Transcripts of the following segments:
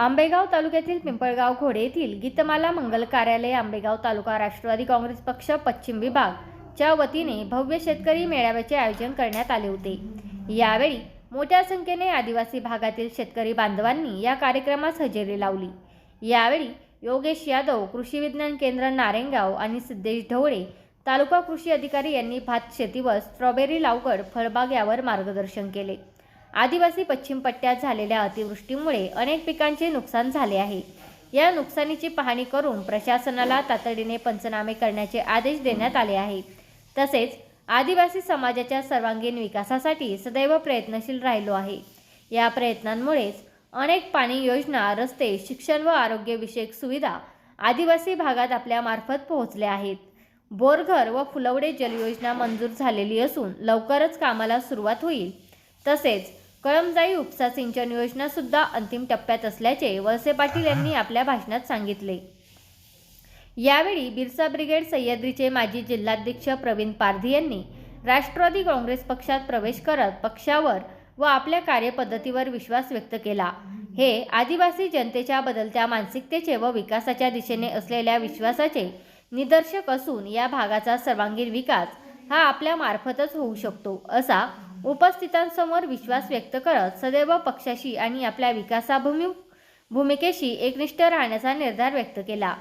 आंबेगाव तालुक्यातील पिंपळगाव घोडे येथील गीतमाला मंगल कार्यालय आंबेगाव तालुका राष्ट्रवादी काँग्रेस पक्ष पश्चिम विभाग च्या वतीने भव्य शेतकरी मेळाव्याचे आयोजन करण्यात आले होते. यावेळी मोठ्या संख्येने आदिवासी भागातील शेतकरी बांधवांनी या कार्यक्रमास हजेरी लावली. यावेळी योगेश यादव कृषी विज्ञान केंद्र नारेंगाव आणि सिद्धेश ढवळे तालुका कृषी अधिकारी यांनी भात शेतीवर स्ट्रॉबेरी लावगड फळबाग यावर मार्गदर्शन केले. आदिवासी पश्चिम पट्ट्यात झालेल्या अतिवृष्टीमुळे अनेक पिकांचे नुकसान झाले आहे. या नुकसानीची पाहणी करून प्रशासनाला तातडीने पंचनामे करण्याचे आदेश देण्यात आले आहे. तसेच आदिवासी समाजाच्या सर्वांगीण विकासासाठी सदैव प्रयत्नशील राहिलो आहे. या प्रयत्नांमुळेच अनेक पाणी योजना रस्ते शिक्षण व आरोग्यविषयक सुविधा आदिवासी भागात आपल्या मार्फत पोहोचल्या आहेत. बोरघर व फुलवडे जलयोजना मंजूर झालेली असून लवकरच कामाला सुरुवात होईल. तसेच कळमजाई उपसा सिंचन योजना सुद्धा अंतिम टप्प्यात असल्याचे वळसे पाटील यांनी आपल्या भाषणात सांगितले. यावेळी बिरसा ब्रिगेड सह्याद्रीचे माजी जिल्हाध्यक्ष प्रवीण पारधी यांनी राष्ट्रवादी काँग्रेस पक्षात प्रवेश करत पक्षावर व आपल्या कार्यपद्धतीवर विश्वास व्यक्त केला. हे आदिवासी जनतेच्या बदलत्या मानसिकतेचे व विकासाच्या दिशेने असलेल्या विश्वासाचे निदर्शक असून या भागाचा सर्वांगीण विकास हा आपल्या मार्फतच होऊ शकतो असा उपस्थितांसमोर विश्वास व्यक्त करत सदैव पक्षाशी आणि आपल्या विकासाभूमी भूमिकेशी एकनिष्ठ राहण्याचा निर्धार व्यक्त केला.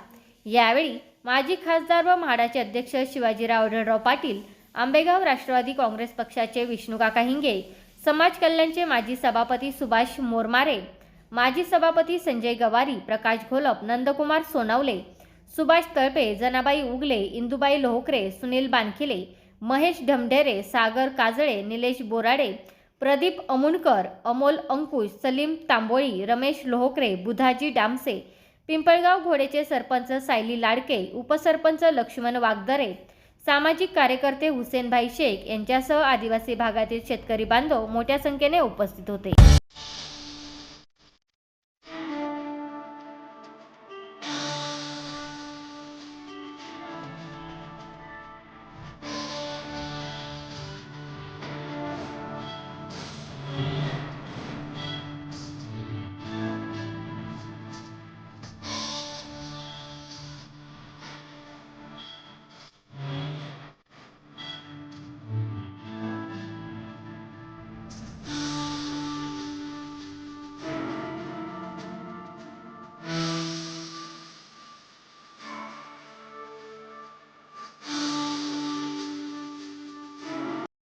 यावेळी माजी खासदार व म्हाडाचे अध्यक्ष शिवाजीराव आढळराव पाटील आंबेगाव राष्ट्रवादी काँग्रेस पक्षाचे विष्णूकाका हिंगे समाज कल्याणचे माजी सभापती सुभाष मोरमारे माजी सभापती संजय गवारी प्रकाश घोलप नंदकुमार सोनावले सुभाष तळपे जनाबाई उगले इंदुबाई लोहकरे सुनील बानखिले महेश ढमढेरे सागर काजळे निलेश बोराडे प्रदीप अमुणकर अमोल अंकुश सलीम तांबोळी रमेश लोहकरे बुधाजी डामसे पिंपळगाव घोडेचे सरपंच सायली लाडके उपसरपंच लक्ष्मण वागदरे सामाजिक कार्यकर्ते हुसेनभाई शेख यांच्यासह आदिवासी भागातील शेतकरी बांधव मोठ्या संख्येने उपस्थित होते.